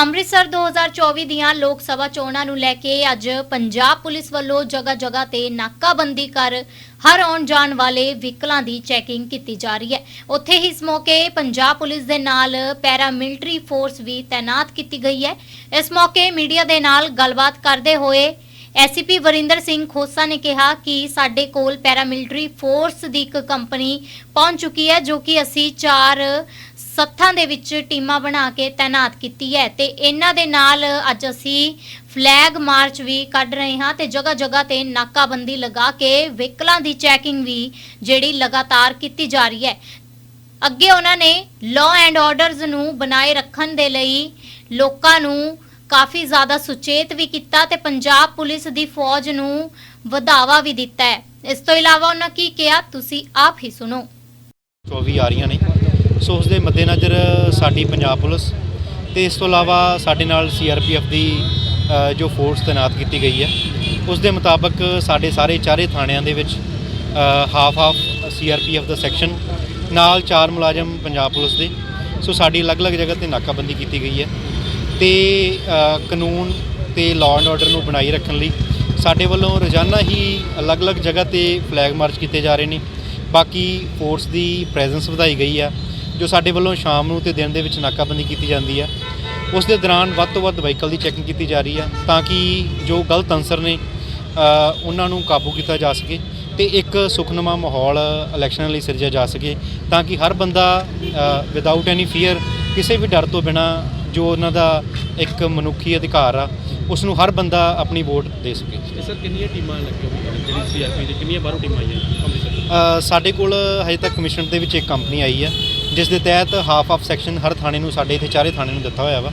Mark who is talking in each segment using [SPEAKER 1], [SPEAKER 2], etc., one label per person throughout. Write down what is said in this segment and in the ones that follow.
[SPEAKER 1] ਅੰਮ੍ਰਿਤਸਰ 2024 ਦੀਆਂ ਲੋਕ ਸਭਾ ਚੋਣਾਂ ਨੂੰ ਲੈ ਕੇ ਅੱਜ ਪੰਜਾਬ ਪੁਲਿਸ ਵੱਲੋਂ ਜਗ੍ਹਾ ਜਗ੍ਹਾ ਤੇ ਨਾਕਾਬੰਦੀ ਕਰ ਹਰ ਆਉਣ ਜਾਣ ਵਾਲੇ ਵਹੀਕਲਾਂ ਦੀ ਚੈਕਿੰਗ ਕੀਤੀ ਜਾ ਰਹੀ ਹੈ। ਉੱਥੇ ਹੀ ਇਸ ਮੌਕੇ ਪੰਜਾਬ ਪੁਲਿਸ ਦੇ ਨਾਲ ਪੈਰਾ ਮਿਲਟਰੀ ਫੋਰਸ ਵੀ ਤਾਇਨਾਤ ਕੀਤੀ ਗਈ ਹੈ। ਇਸ ਮੌਕੇ ਮੀਡੀਆ ਦੇ ਨਾਲ ਗੱਲਬਾਤ ਕਰਦੇ ਹੋਏ ਐਸਪੀ ਵਰਿੰਦਰ ਸਿੰਘ ਖੋਸਾ ਨੇ ਕਿਹਾ ਕਿ ਸਾਡੇ ਕੋਲ ਪੈਰਾਮਿਲਟਰੀ ਫੋਰਸ ਦੀ ਇੱਕ ਕੰਪਨੀ ਪਹੁੰਚ ਚੁੱਕੀ ਹੈ, ਜੋ ਕਿ ਅਸੀਂ ਚਾਰ ਸੱਥਾਂ ਦੇ ਵਿੱਚ ਟੀਮਾਂ ਬਣਾ ਕੇ ਤਾਇਨਾਤ ਕੀਤੀ ਹੈ ਤੇ ਇਹਨਾਂ ਦੇ ਨਾਲ ਅੱਜ ਅਸੀਂ ਫਲੈਗ ਮਾਰਚ ਵੀ ਕੱਢ ਰਹੇ ਹਾਂ ਤੇ ਜਗ੍ਹਾ ਜਗ੍ਹਾ ਤੇ ਨਾਕਾਬੰਦੀ ਲਗਾ ਕੇ ਵਹੀਕਲਾਂ ਦੀ ਚੈਕਿੰਗ ਵੀ ਜਿਹੜੀ ਲਗਾਤਾਰ ਕੀਤੀ ਜਾ ਰਹੀ ਹੈ। ਅੱਗੇ ਉਹਨਾਂ ਨੇ ਲਾਅ ਐਂਡ ਆਰਡਰਸ ਨੂੰ ਬਣਾਏ ਰੱਖਣ ਦੇ ਲਈ ਲੋਕਾਂ ਨੂੰ ਕਾਫੀ ਜ਼ਿਆਦਾ ਸੁਚੇਤ ਵੀ ਕੀਤਾ ਤੇ ਪੰਜਾਬ ਪੁਲਿਸ ਦੀ ਫੌਜ ਨੂੰ ਵਧਾਵਾ ਵੀ ਦਿੱਤਾ ਹੈ। ਇਸ ਤੋਂ ਇਲਾਵਾ ਉਹਨਾਂ ਕੀ ਕਿਹਾ, ਤੁਸੀਂ ਆਪ ਹੀ ਸੁਣੋ।
[SPEAKER 2] 24 ਆ ਰਹੀਆਂ ਨੇ। ਸੋ ਉਸ ਦੇ ਮੱਦੇਨਜ਼ਰ ਸਾਡੀ ਪੰਜਾਬ ਪੁਲਿਸ ਤੇ ਇਸ ਤੋਂ ਇਲਾਵਾ ਸਾਡੇ ਨਾਲ ਸੀਆਰਪੀਐਫ ਦੀ ਜੋ ਫੋਰਸ ਤਾਇਨਾਤ ਕੀਤੀ ਗਈ ਹੈ ਉਸ ਦੇ ਮੁਤਾਬਕ ਸਾਡੇ ਸਾਰੇ ਚਾਰੇ ਥਾਣਿਆਂ ਦੇ ਵਿੱਚ ਹਾਫ ਹਾਫ ਸੀਆਰਪੀਐਫ ਦਾ ਸੈਕਸ਼ਨ ਨਾਲ ਚਾਰ ਮੁਲਾਜ਼ਮ ਪੰਜਾਬ ਪੁਲਿਸ ਦੇ। ਸੋ ਸਾਡੀ ਅਲੱਗ-ਅਲੱਗ ਜਗ੍ਹਾ ਤੇ ਨਾਕਾਬੰਦੀ ਕੀਤੀ ਗਈ ਹੈ। ਤੇ ਕਾਨੂੰਨ ਤੇ ਲਾਅ ਐਂਡ ਆਰਡਰ ਨੂੰ ਬਣਾਈ ਰੱਖਣ ਲਈ ਸਾਡੇ ਵੱਲੋਂ ਰੋਜ਼ਾਨਾ ਹੀ ਅਲੱਗ-ਅਲੱਗ ਜਗ੍ਹਾ ਤੇ ਫਲੈਗ ਮਾਰਚ ਕੀਤੇ ਜਾ ਰਹੇ ਨੇ। ਬਾਕੀ ਫੋਰਸ ਦੀ ਪ੍ਰੈਜ਼ੈਂਸ ਵਧਾਈ ਗਈ ਆ, ਜੋ ਸਾਡੇ ਵੱਲੋਂ ਸ਼ਾਮ ਨੂੰ ਤੇ ਦਿਨ ਦੇ ਵਿੱਚ ਨਾਕਾਬੰਦੀ ਕੀਤੀ ਜਾਂਦੀ ਆ। ਉਸ ਦੇ ਦੌਰਾਨ ਵੱਧ ਤੋਂ ਵੱਧ ਵਹੀਕਲ ਦੀ ਚੈਕਿੰਗ ਕੀਤੀ ਜਾ ਰਹੀ ਆ, ਤਾਂ ਕਿ ਜੋ ਗਲਤ ਅਨਸਰ ਨੇ ਉਹਨਾਂ ਨੂੰ ਕਾਬੂ ਕੀਤਾ ਜਾ ਸਕੇ ਤੇ ਇੱਕ ਸੁਖਨਮਾ ਮਾਹੌਲ ਇਲੈਕਸ਼ਨਾਂ ਲਈ ਸਿਰਜਿਆ ਜਾ ਸਕੇ, ਤਾਂ ਕਿ ਹਰ ਬੰਦਾ ਵਿਦਆਊਟ ਐਨੀ ਫੀਅਰ ਕਿਸੇ ਵੀ ਡਰ ਤੋਂ ਬਿਨਾ ਜੋ ਉਹਨਾਂ ਦਾ ਇੱਕ ਮਨੁੱਖੀ ਅਧਿਕਾਰ ਆ ਉਸ ਨੂੰ ਹਰ ਬੰਦਾ ਆਪਣੀ ਵੋਟ ਦੇ ਸਕੇ।
[SPEAKER 3] ਸਰ ਕਿੰਨੀਆਂ ਟੀਮਾਂ ਲੱਗੀਆਂ ਜਿਹੜੀ ਸੀਆਰਪੀ ਦੀ ਕਿੰਨੀਆਂ ਬਾਹਰੋਂ ਟੀਮਾਂ ਆਈਆਂ ਅੰਮ੍ਰਿਤਸਰ
[SPEAKER 2] ਅ, ਸਾਡੇ ਕੋਲ ਹਜੇ ਤੱਕ ਕਮਿਸ਼ਨ ਦੇ ਵਿੱਚ ਇੱਕ ਕੰਪਨੀ ਆਈ ਹੈ ਜਿਸ ਦੇ ਤਹਿਤ ਹਾਫ ਆਫ ਸੈਕਸ਼ਨ ਹਰ ਥਾਣੇ ਨੂੰ ਸਾਡੇ ਇੱਥੇ ਚਾਰੇ ਥਾਣੇ ਨੂੰ ਦਿੱਤਾ ਹੋਇਆ ਵਾ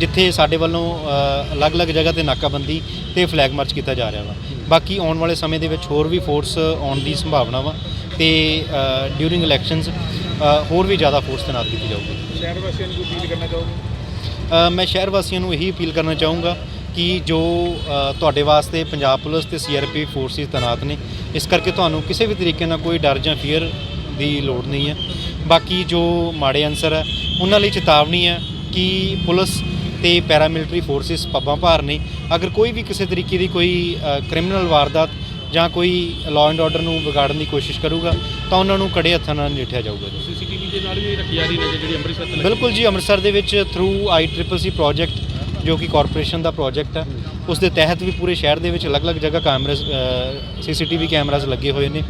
[SPEAKER 2] ਜਿੱਥੇ ਸਾਡੇ ਵੱਲੋਂ ਅ, ਅਲੱਗ-ਅਲੱਗ ਜਗ੍ਹਾ ਤੇ ਨਾਕਾਬੰਦੀ ਤੇ ਫਲੈਗ ਮਾਰਚ ਕੀਤਾ ਜਾ ਰਿਹਾ ਵਾ। ਬਾਕੀ ਆਉਣ ਵਾਲੇ ਸਮੇਂ ਦੇ ਵਿੱਚ ਹੋਰ ਵੀ ਫੋਰਸ ਆਉਣ ਦੀ ਸੰਭਾਵਨਾ ਵਾ ਤੇ ਡਿਊਰਿੰਗ ਇਲੈਕਸ਼ਨਸ ਹੋਰ ਵੀ ਜ਼ਿਆਦਾ ਫੋਰਸ ਤਾਇਨਾਤ ਕੀਤੀ ਜਾਊਗੀ।
[SPEAKER 3] ਸ਼ਹਿਰ ਵਾਸੀਆਂ ਨੂੰ ਕੋਈ ਅਪੀਲ ਕਰਨਾ ਚਾਹੋਗੇ?
[SPEAKER 2] ਮੈਂ ਸ਼ਹਿਰ ਵਾਸੀਆਂ ਨੂੰ ਇਹੀ ਅਪੀਲ ਕਰਨਾ ਚਾਹੂੰਗਾ ਕਿ ਜੋ ਤੁਹਾਡੇ ਵਾਸਤੇ ਪੰਜਾਬ ਪੁਲਿਸ ਤੇ ਸੀਆਰਪੀ ਫੋਰਸਿਸ ਤਾਇਨਾਤ ਨੇ, ਇਸ ਕਰਕੇ ਤੁਹਾਨੂੰ ਕਿਸੇ ਵੀ ਤਰੀਕੇ ਨਾਲ ਕੋਈ ਡਰ ਜਾਂ ਫੀਅਰ ਦੀ ਲੋੜ ਨਹੀਂ ਹੈ। ਬਾਕੀ ਜੋ ਮਾੜੇ ਅਨਸਰ ਹੈ, ਉਹਨਾਂ ਲਈ ਚੇਤਾਵਨੀ ਹੈ ਕਿ ਪੁਲਿਸ ਤੇ ਪੈਰਾਮਿਲਟਰੀ ਫੋਰਸਿਸ ਪੱਬਾਂ ਭਾਰ ਨੇ, ਅਗਰ ਕੋਈ ਵੀ ਕਿਸੇ ਤਰੀਕੇ ਦੀ ਕੋਈ ਕ੍ਰਿਮੀਨਲ ਵਾਰਦਾਤ ਜਾਂ ਕੋਈ ਲਾਅ ਐਂਡ ਆਰਡਰ ਨੂੰ ਵਿਗਾੜਨ ਦੀ ਕੋਸ਼ਿਸ਼ ਕਰੂਗਾ ਤਾਂ ਉਹਨਾਂ ਨੂੰ ਕੜੇ ਹੱਥਾਂ ਨਾਲ ਨਜਿੱਠਿਆ ਜਾਊਗਾ ਜੀ।
[SPEAKER 3] ਸੀਸੀਟੀਵੀ ਦੇ ਨਾਲ ਵੀ ਰੱਖੀ ਜਾ ਰਹੀ ਨੇ ਜਿਹੜੀ ਅੰਮ੍ਰਿਤਸਰ ਤੋਂ ਲੱਗੀ।
[SPEAKER 2] ਬਿਲਕੁਲ ਜੀ ਅੰਮ੍ਰਿਤਸਰ ਦੇ ਵਿੱਚ ਥਰੂ ਆਈਟ੍ਰਿਪਲ ਪ੍ਰੋਜੈਕਟ ਜੋ ਕਿ ਕਾਰਪੋਰੇਸ਼ਨ ਦਾ ਪ੍ਰੋਜੈਕਟ ਹੈ ਉਸ ਦੇ ਤਹਿਤ ਵੀ ਪੂਰੇ ਸ਼ਹਿਰ ਦੇ ਵਿੱਚ ਅਲੱਗ-ਅਲੱਗ ਜਗ੍ਹਾ ਕੈਮਰਾਸ ਸੀਸੀਟੀਵੀ ਕੈਮਰਾਸ ਲੱਗੇ ਹੋਏ ਨੇ।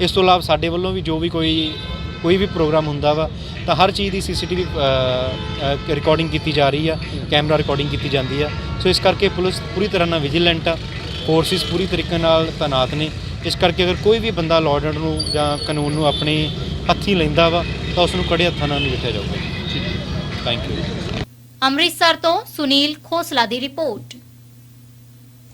[SPEAKER 2] ਇਸ ਤੋਂ ਇਲਾਵਾ ਸਾਡੇ ਵੱਲੋਂ ਵੀ ਜੋ ਵੀ ਕੋਈ ਕੋਈ ਵੀ ਪ੍ਰੋਗਰਾਮ ਹੁੰਦਾ ਵਾ ਤਾਂ ਹਰ ਚੀਜ਼ ਦੀ ਸੀਸੀਟੀਵੀ ਰਿਕਾਰਡਿੰਗ ਕੀਤੀ ਜਾ ਰਹੀ ਆ ਕੈਮਰਾ ਰਿਕਾਰਡਿੰਗ ਕੀਤੀ ਜਾਂਦੀ ਆ। ਸੋ ਇਸ ਕਰਕੇ ਪੁਲਿਸ ਪੂਰੀ ਤਰ੍ਹਾਂ ਨਾਲ ਵਿਜੀਲੈਂਟ ਆ। ਫੋਰਸਿਸ ਪੂਰੀ ਤਰੀਕੇ ਨਾਲ ਤਾਇਨਾਤ ਨੇ। ਇਸ ਕਰਕੇ ਅਗਰ ਕੋਈ ਵੀ ਬੰਦਾ ਲਾਅ ਨੂੰ ਜਾਂ ਕਾਨੂੰਨ ਨੂੰ ਆਪਣੇ ਹੱਥੀਂ ਲੈਂਦਾ ਵਾ ਤਾਂ ਉਸ ਨੂੰ ਕੜੇ ਹੱਥਾਂ ਨਾਲ ਨਜਿੱਠਿਆ ਜਾਊਗਾ। ਥੈਂਕ ਯੂ
[SPEAKER 1] ਅੰਮ੍ਰਿਤਸਰ ਤੋਂ ਸੁਨੀਲ ਖੋਸਲਾ ਦੀ ਰਿਪੋਰਟ।